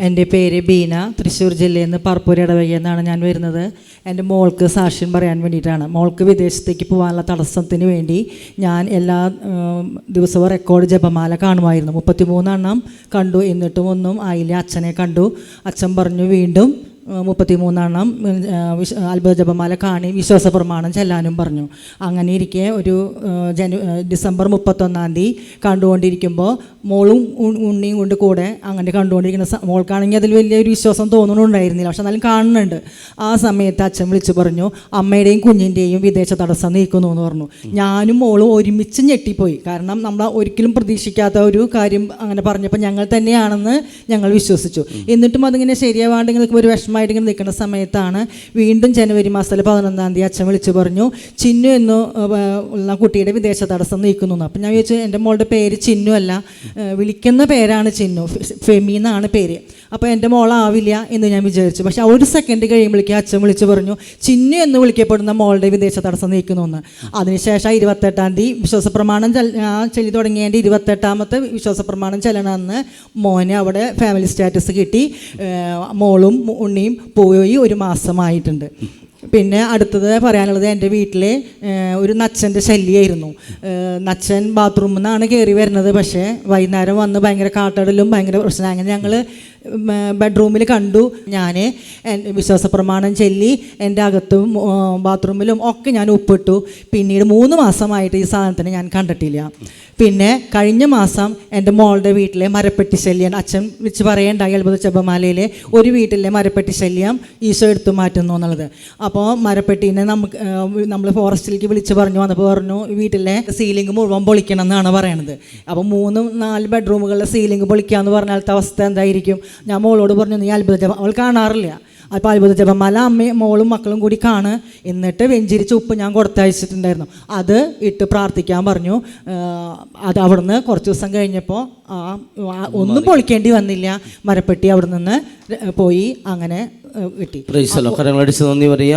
എന്റെ പേര് ബീന തൃശ്ശൂർ ജില്ലയിൽ നിന്ന് പറപ്പൂരി ഇടവകയിൽ നിന്നാണ് ഞാൻ വരുന്നത്. എന്റെ മോൾക്ക് സാക്ഷ്യം പറയാൻ വേണ്ടിയിട്ടാണ്. മോൾക്ക് വിദേശത്തേക്ക് പോകാനുള്ള തടസ്സത്തിന് വേണ്ടി ഞാൻ എല്ലാ ദിവസവും റെക്കോർഡ് ജപമാല കാണുമായിരുന്നു. മുപ്പത്തിമൂന്നെണ്ണം കണ്ടു. എന്നിട്ടും ഒന്നും ആയില്ല അച്ഛനെ കണ്ടു. അച്ഛൻ പറഞ്ഞു വീണ്ടും മുപ്പത്തിമൂന്നെണ്ണം വിശ അത്ഭുത ജപമാല കാണി വിശ്വാസ പ്രമാണം ചെല്ലാനും പറഞ്ഞു. അങ്ങനെ ഇരിക്കെ ഒരു ജനു ഡിസംബർ മുപ്പത്തൊന്നാം തീയതി കണ്ടുകൊണ്ടിരിക്കുമ്പോൾ മോളും ഉണ്ണിയും കൊണ്ട് കൂടെ അങ്ങനെ കണ്ടുകൊണ്ടിരിക്കുന്ന മോൾക്കാണെങ്കിൽ അതിൽ വലിയൊരു വിശ്വാസം തോന്നുന്നുണ്ടായിരുന്നില്ല പക്ഷെ എന്നാലും കാണുന്നുണ്ട്. ആ സമയത്ത് അച്ഛൻ വിളിച്ചു പറഞ്ഞു അമ്മയുടെയും കുഞ്ഞിന്റെയും വിദേശ തടസ്സം നീക്കുന്നു എന്ന് പറഞ്ഞു. ഞാനും മോളും ഒരുമിച്ച് ഞെട്ടിപ്പോയി. കാരണം നമ്മൾ ഒരിക്കലും പ്രതീക്ഷിക്കാത്ത ഒരു കാര്യം അങ്ങനെ പറഞ്ഞപ്പോൾ ഞങ്ങൾ തന്നെയാണെന്ന് ഞങ്ങൾ വിശ്വസിച്ചു. എന്നിട്ടും അതിങ്ങനെ ശരിയാവാണ്ട് ഇങ്ങനെ നിൽക്കുമ്പോൾ ഒരു വിഷമമായിട്ട് ഇങ്ങനെ നിൽക്കുന്ന സമയത്താണ് വീണ്ടും ജനുവരി മാസത്തിൽ പതിനൊന്നാം തീയതി അച്ഛൻ വിളിച്ചു പറഞ്ഞു ചിന്നു എന്ന് ഉള്ള കുട്ടിയുടെ വിദേശ തടസ്സം നീക്കുന്നു. അപ്പം ഞാൻ ചോദിച്ചു എന്റെ മോളുടെ പേര് ചിന്നു അല്ല വിളിക്കുന്ന പേരാണ് ചിന്നു ഫെമി എന്നാണ് പേര്. അപ്പോൾ എന്റെ മോളാവില്ല എന്ന് ഞാൻ വിചാരിച്ചു. പക്ഷേ ആ ഒരു സെക്കൻഡ് കഴിയുമ്പോഴേക്കും അച്ഛൻ വിളിച്ചു പറഞ്ഞു ചിന്നു എന്ന് വിളിക്കപ്പെടുന്ന മോളുടെ വിദേശ തടസ്സം നീക്കുന്നു എന്ന് അതിനുശേഷം ഇരുപത്തെട്ടാം തീയതി വിശ്വാസ പ്രമാണം ചെല ആ ചെല്ലി തുടങ്ങിയതിന്റെ ഇരുപത്തെട്ടാമത്തെ വിശ്വാസ പ്രമാണം ചെല്ലണമെന്ന് മോനെ അവിടെ ഫാമിലി സ്റ്റാറ്റസ് കിട്ടി. മോളും ഉണ്ണിയും പോയി ഒരു മാസമായിട്ടുണ്ട്. പിന്നെ അടുത്തത് പറയാനുള്ളത് എന്റെ വീട്ടിലെ ഒരു നച്ചന്റെ ശല്യമായിരുന്നു നച്ചൻ ബാത്റൂമിൽ നിന്നാണ് കയറി വരുന്നത്. പക്ഷേ വൈകുന്നേരം വന്ന് ഭയങ്കര കാട്ടടലും ഭയങ്കര പ്രശ്നം. അങ്ങനെ ഞങ്ങൾ ബെഡ്റൂമിൽ കണ്ടു. ഞാൻ വിശ്വാസ പ്രമാണം ചൊല്ലി എന്റെ അകത്തും ബാത്റൂമിലും ഒക്കെ ഞാൻ ഉപ്പിട്ടു പിന്നീട് മൂന്ന് മാസമായിട്ട് ഈ സാധനത്തിന് ഞാൻ കണ്ടിട്ടില്ല. പിന്നെ കഴിഞ്ഞ മാസം എന്റെ മോളുടെ വീട്ടിലെ മരപ്പെട്ടി ശല്യം അച്ഛൻ വിളിച്ച് പറയേണ്ടായി അത്ഭുത ചെബമാലയിലെ ഒരു വീട്ടിലെ മരപ്പെട്ടി ശല്യം ഈശോ എടുത്തു മാറ്റുന്നു എന്നുള്ളത്. അപ്പോൾ മരപ്പെട്ടീനെ നമുക്ക് നമ്മൾ ഫോറസ്റ്റിലേക്ക് വിളിച്ച് പറഞ്ഞു വന്നപ്പോൾ പറഞ്ഞു വീട്ടിലെ സീലിംഗ് മുഴുവൻ പൊളിക്കണം എന്നാണ് പറയണത്. അപ്പോൾ മൂന്നും നാല് ബെഡ്റൂമുകളിലെ സീലിംഗ് പൊളിക്കുക എന്ന് പറഞ്ഞാലത്തെ അവസ്ഥ എന്തായിരിക്കും? ഞാൻ മോളോട് പറഞ്ഞു നീ അത്ഭുത ജപം അവൾ കാണാറില്ല. അപ്പോൾ അത്ഭുത ജപമാല അമ്മയും മോളും മക്കളും കൂടി കാണ്. എന്നിട്ട് വെഞ്ചിരിച്ച് ഉപ്പ് ഞാൻ കൊടുത്തയച്ചിട്ടുണ്ടായിരുന്നു. അത് ഇട്ട് പ്രാർത്ഥിക്കാൻ പറഞ്ഞു. അത് അവിടുന്ന് കുറച്ച് ദിവസം കഴിഞ്ഞപ്പോൾ ആ ഒന്നും പൊളിക്കേണ്ടി വന്നില്ല. മരപ്പെട്ടി അവിടെ നിന്ന് പോയി അങ്ങനെ കിട്ടി. നന്ദി പറയാം.